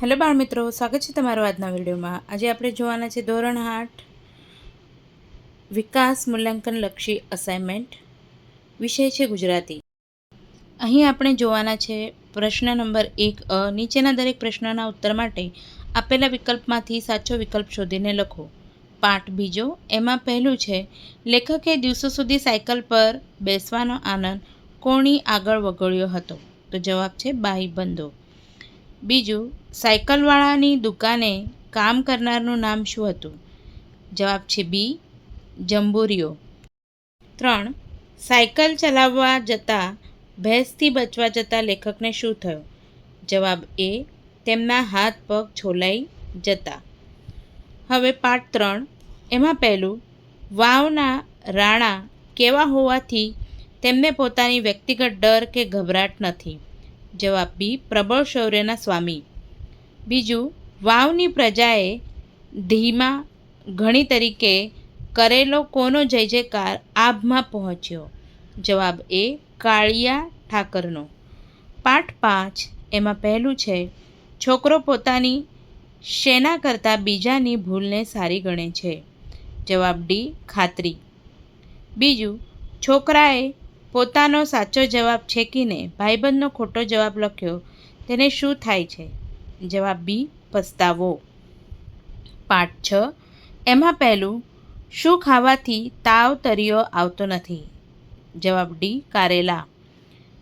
Hello બાળ મિત્રો સ્વાગત છે તમારું આજના વિડીયોમાં. આજે આપણે જોવાના છે ધોરણ આઠ, વિકાસ મૂલ્યાંકન લક્ષી અસાઇનમેન્ટ વિષય છે ગુજરાતી. અહીં આપણે જોવાના છે પ્રશ્ન નંબર એક અ, નીચેના દરેક પ્રશ્નના ઉત્તર માટે આપેલા વિકલ્પમાંથી સાચો વિકલ્પ શોધીને લખો. પાઠ બીજો, એમાં પહેલું છે, લેખકે દિવસો સુધી સાયકલ પર બેસવાનો આનંદ કોણી આગળ વગોળ્યો હતો? તો જવાબ છે ભાઈબંધો બીજું, સાયકલવાળાની દુકાને કામ કરનારનું નામ શું હતું? જવાબ છે બી જંબુરીઓ ત્રણ, સાયકલ ચલાવવા જતાં, ભેંસથી બચવા જતાં લેખકને શું થયું? જવાબ એ, તેમના હાથ પગ છોલાઈ જતા. હવે પાઠ ત્રણ, એમાં પહેલું, વાવના રાણા કેવા હોવાથી તેમને પોતાની વ્યક્તિગત ડર કે ગભરાટ નથી? જવાબ બી, પ્રબળ શૌર્યના સ્વામી. બીજું, વાવની પ્રજાએ ધીમા ઘણી તરીકે કરેલો કોનો જય જયકાર આભમાં પહોંચ્યો? જવાબ એ, કાળિયા ઠાકરનો. પાઠ પાંચ, એમાં પહેલું છે, છોકરો પોતાની શેના કરતાં બીજાની ભૂલને સારી ગણે છે. જવાબ ડી, ખાતરી. બીજું, છોકરાએ પોતાનો સાચો જવાબ છેકીને ભાઈબંધનો ખોટો જવાબ લખ્યો, તેને શું થાય છે? જવાબ બી, પસ્તાવો. પાઠ છ. એમાં પહેલું, શું ખાવાથી તાવ તરીયો આવતો નથી? જવાબ ડી, કારેલા.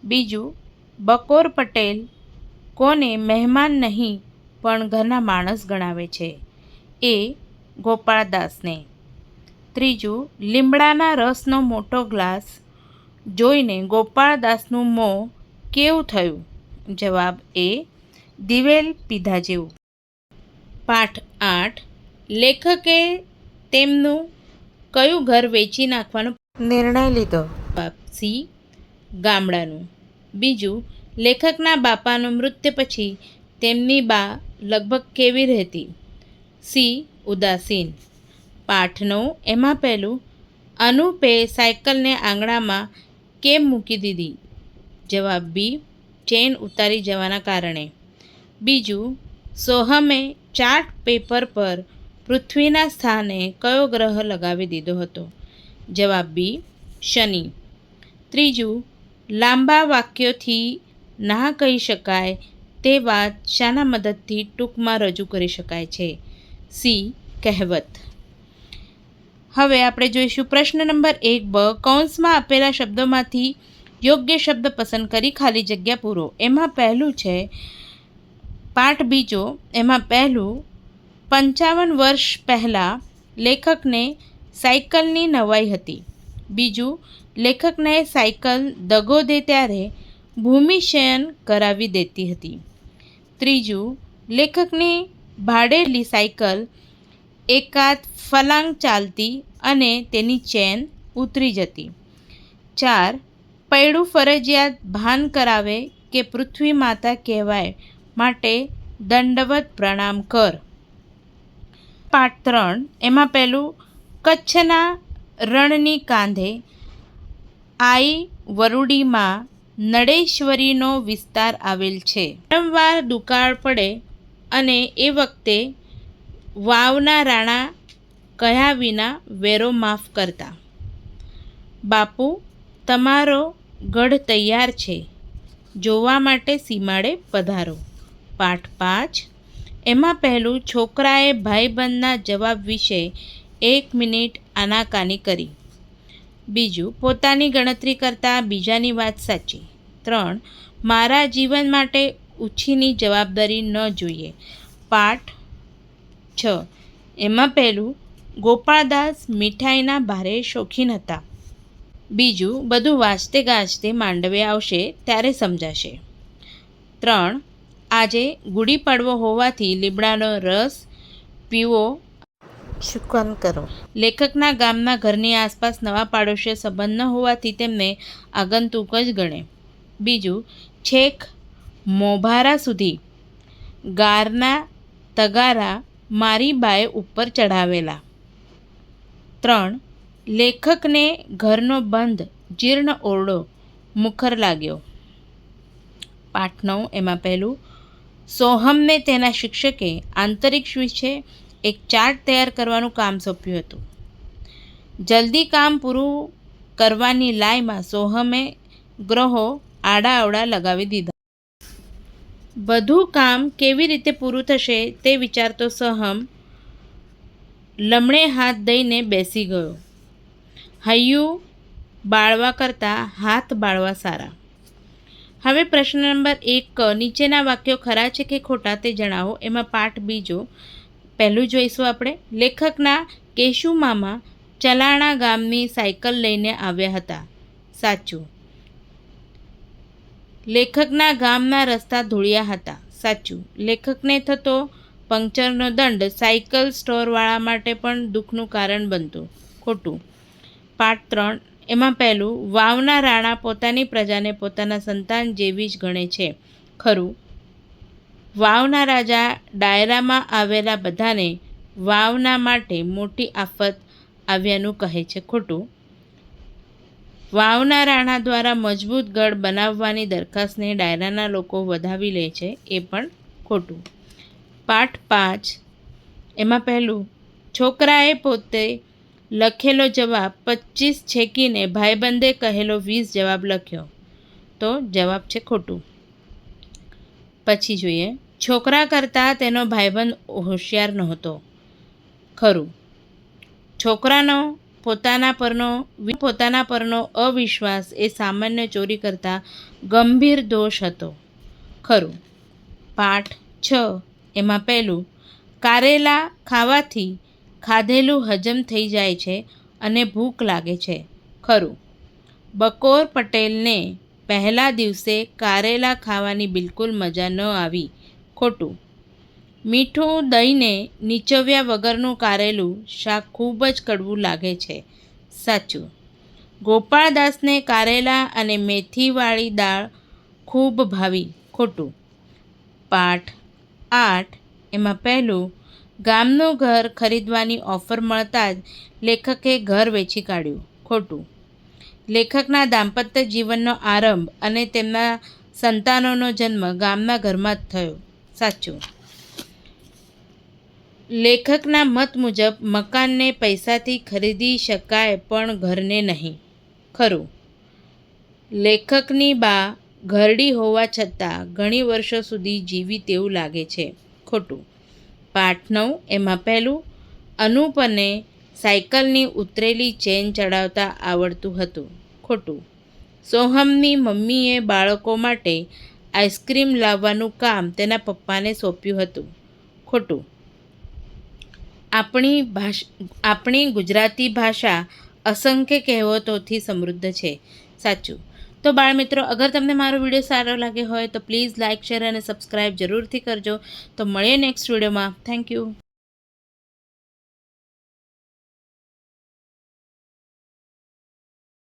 બીજું, બકોર પટેલ કોને મહેમાન નહીં, પણ ઘરના માણસ ગણાવે છે. એ, ગોપાળદાસને. ત્રીજું, લીમડાના રસનો મોટો ગ્લાસ જોઈને ગોપાળદાસનું મોં કેવું થયું? જવાબ એ દિવેલ પીધા જેવું. પાઠ આઠ લેખકે તેમનું કયું ઘર વેચી નાખવાનો નિર્ણય લીધો. જવાબ સી ગામડાનું. બીજું લેખકના બાપાનું મૃત્યુ પછી તેમની બા લગભગ કેવી રહેતી? સી ઉદાસીન. પાઠ નવ એમાં પહેલું અનુપે સાયકલને આંગણામાં કેમ મૂકી દીધી? જવાબ બી, ચેન ઉતારી જવાના કારણે. બીજું, સોહમે ચાર્ટ પેપર પર પૃથ્વીના સ્થાને કયો ગ્રહ લગાવી દીધો હતો? જવાબ બી, શનિ. ત્રીજું, લાંબા વાક્યોથી ના કહી શકાય તે વાત શાના મદદથી ટૂંકમાં રજૂ કરી શકાય છે. સી, કહેવત. હવે આપણે જોઈશું પ્રશ્ન નંબર એક બ, કૌંસમાં આપેલા શબ્દોમાંથી યોગ્ય શબ્દ પસંદ કરી ખાલી જગ્યા પૂરો. એમાં પહેલું છે, પાઠ બીજો, એમાં પહેલું, પંચાવન વર્ષ પહેલાં લેખકને સાયકલની નવાઈ હતી. બીજું, લેખકને સાયકલ દગો દે ત્યારે ભૂમિશયન કરાવી દેતી હતી. ત્રીજું, લેખકની ભાડેલી સાયકલ એકાદ ફલાંગ ચાલતી અને તેની ચેન ઉતરી જતી. ચાર, પૈડું ફરજિયાત ભાન કરાવે કે પૃથ્વી માતા કહેવાય માટે દંડવત પ્રણામ કર. પાઠ ત્રણ, એમાં પહેલું, કચ્છના રણની કાંધે આઈ વરુડીમાં નડેશ્વરીનો વિસ્તાર આવેલ છે. વારંવાર દુકાળ પડે અને એ વખતે વાવના રાણા કહ્યા વિના વેરો માફ કરતા. બાપુ, તમારો ગઢ તૈયાર છે. જોવા માટે સીમાડે પધારો. પાઠ પાંચ. એમાં પહેલું છોકરાએ ભાઈબંધના જવાબ વિશે એક મિનિટ આનાકાની કરી. બીજું, પોતાની ગણતરી કરતાં બીજાની વાત સાચી. ત્રણ, મારા જીવન માટે ઉછીની જવાબદારી ન જોઈએ. પાઠ છ. એમાં પહેલું ગોપાળદાસ મીઠાઈના ભારે શોખીન હતા. બીજું બધું વાંચતે ગાજતે માંડવે આવશે ત્યારે સમજાશે. ત્રણ આજે ગુડી પડવો હોવાથી લીમડાનો રસ પીવો. શુકન કરો. લેખકના ગામના ઘરની આસપાસ નવા પાડોશીય સંબંધ ન હોવાથી તેમને આગંતુક જ ગણે. બીજું છેક મોભારા સુધી ગારના તગારા મારી બાએ ઉપર ચઢાવેલા. ત્રણ, લેખકને ઘરનો બંધ જીર્ણ ઓરડો મુખર લાગ્યો. પાઠ નવ, એમાં પહેલું, સોહમને તેના શિક્ષકે આંતરિક્ષ વિશે એક ચાર્ટ તૈયાર કરવાનું કામ સોંપ્યું હતું. જલ્દી કામ પૂરું કરવાની લાયમાં સોહમે ગ્રહો આડાઅવડા લગાવી દીધા. બધું કામ કેવી રીતે પૂરું થશે તે વિચારતો સહમ લમણે હાથ દઈને બેસી ગયો. હૈયું બાળવા કરતાં હાથ બાળવા સારા. હવે પ્રશ્ન નંબર એક, નીચેના વાક્યો ખરા છે કે ખોટા તે જણાવો. એમાં પાઠ બીજો. પહેલું જોઈશું આપણે. લેખકના કેશુ મામા ચલાણા ગામની સાયકલ લઈને આવ્યા હતા. સાચું. લેખકના ગામના રસ્તા ધૂળિયા હતા. સાચું, લેખકને થતો પંક્ચરનો દંડ સાયકલ સ્ટોરવાળા માટે પણ દુઃખનું કારણ બનતું. ખોટું. પાઠ ત્રણ, એમાં પહેલું, વાવના રાણા પોતાની પ્રજાને પોતાના સંતાન જેવી જ ગણે છે. ખરું. વાવના રાજા ડાયરામાં આવેલા બધાને વાવના માટે મોટી આફત આવ્યાનું કહે છે. ખોટું. વાવના રાણા દ્વારા મજબૂત ગઢ બનાવવાની દરખાસ્તને ડાયરાના લોકો વધાવી લે છે એ પણ ખોટું. પાઠ પાંચ. એમાં પહેલું, છોકરાએ પોતે લખેલો જવાબ પચીસ છેકીને ભાઈબંધે કહેલો વીસ જવાબ લખ્યો. તો જવાબ છે ખોટું. પછી જોઈએ, છોકરા કરતાં તેનો ભાઈબંધ હોશિયાર નહોતો. ખરું. છોકરાનો પોતાના પરનો પોતાના પરનો અવિશ્વાસ એ સામાન્ય ચોરી કરતાં ગંભીર દોષ હતો. ખરું. પાઠ છ. એમાં પહેલું, કારેલા ખાવાથી ખાધેલું હજમ થઈ જાય છે અને ભૂખ લાગે છે. ખરું. બકોર પટેલને પહેલા દિવસે કારેલા ખાવાની બિલકુલ મજા ન આવી. ખોટું. મીઠું દહીંને નીચવ્યા વગરનું કારેલું શાક ખૂબ જ કડવું લાગે છે. સાચું. ગોપાળદાસને કારેલા અને મેથીવાળી દાળ ખૂબ ભાવી, ખોટું. પાઠ આઠ, એમાં પહેલું, ગામનું ઘર ખરીદવાની ઓફર મળતા જ લેખકે ઘર વેચી કાઢ્યું, ખોટું. લેખકના દાંપત્ય જીવનનો આરંભ અને તેમના સંતાનોનો જન્મ ગામના ઘરમાં જ થયો, સાચું. લેખકના મત મુજબ મકાનને પૈસાથી ખરીદી શકાય પણ ઘરને નહીં. ખરું. લેખકની બા ઘરડી હોવા છતાં ઘણી વર્ષો સુધી જીવી તેવું લાગે છે. ખોટું. પાઠ નવ, એમાં પહેલું અનુપને સાયકલની ઉતરેલી ચેન ચડાવતા આવડતું હતું. ખોટું. સોહમની મમ્મીએ બાળકો માટે આઈસ્ક્રીમ લાવવાનું કામ તેના પપ્પાને સોંપ્યું હતું. ખોટું. આપણી ભાષા, આપણી ગુજરાતી ભાષા અસંખ્ય કહેવતોથી સમૃદ્ધ છે. સાચું. તો બાળમિત્રો, અગર તમને મારો વીડિયો સારો લાગ્યો હોય તો પ્લીઝ લાઇક શેર અને સબસ્ક્રાઈબ જરૂરથી કરજો. તો મળીએ નેક્સ્ટ વિડીયોમાં. Thank you.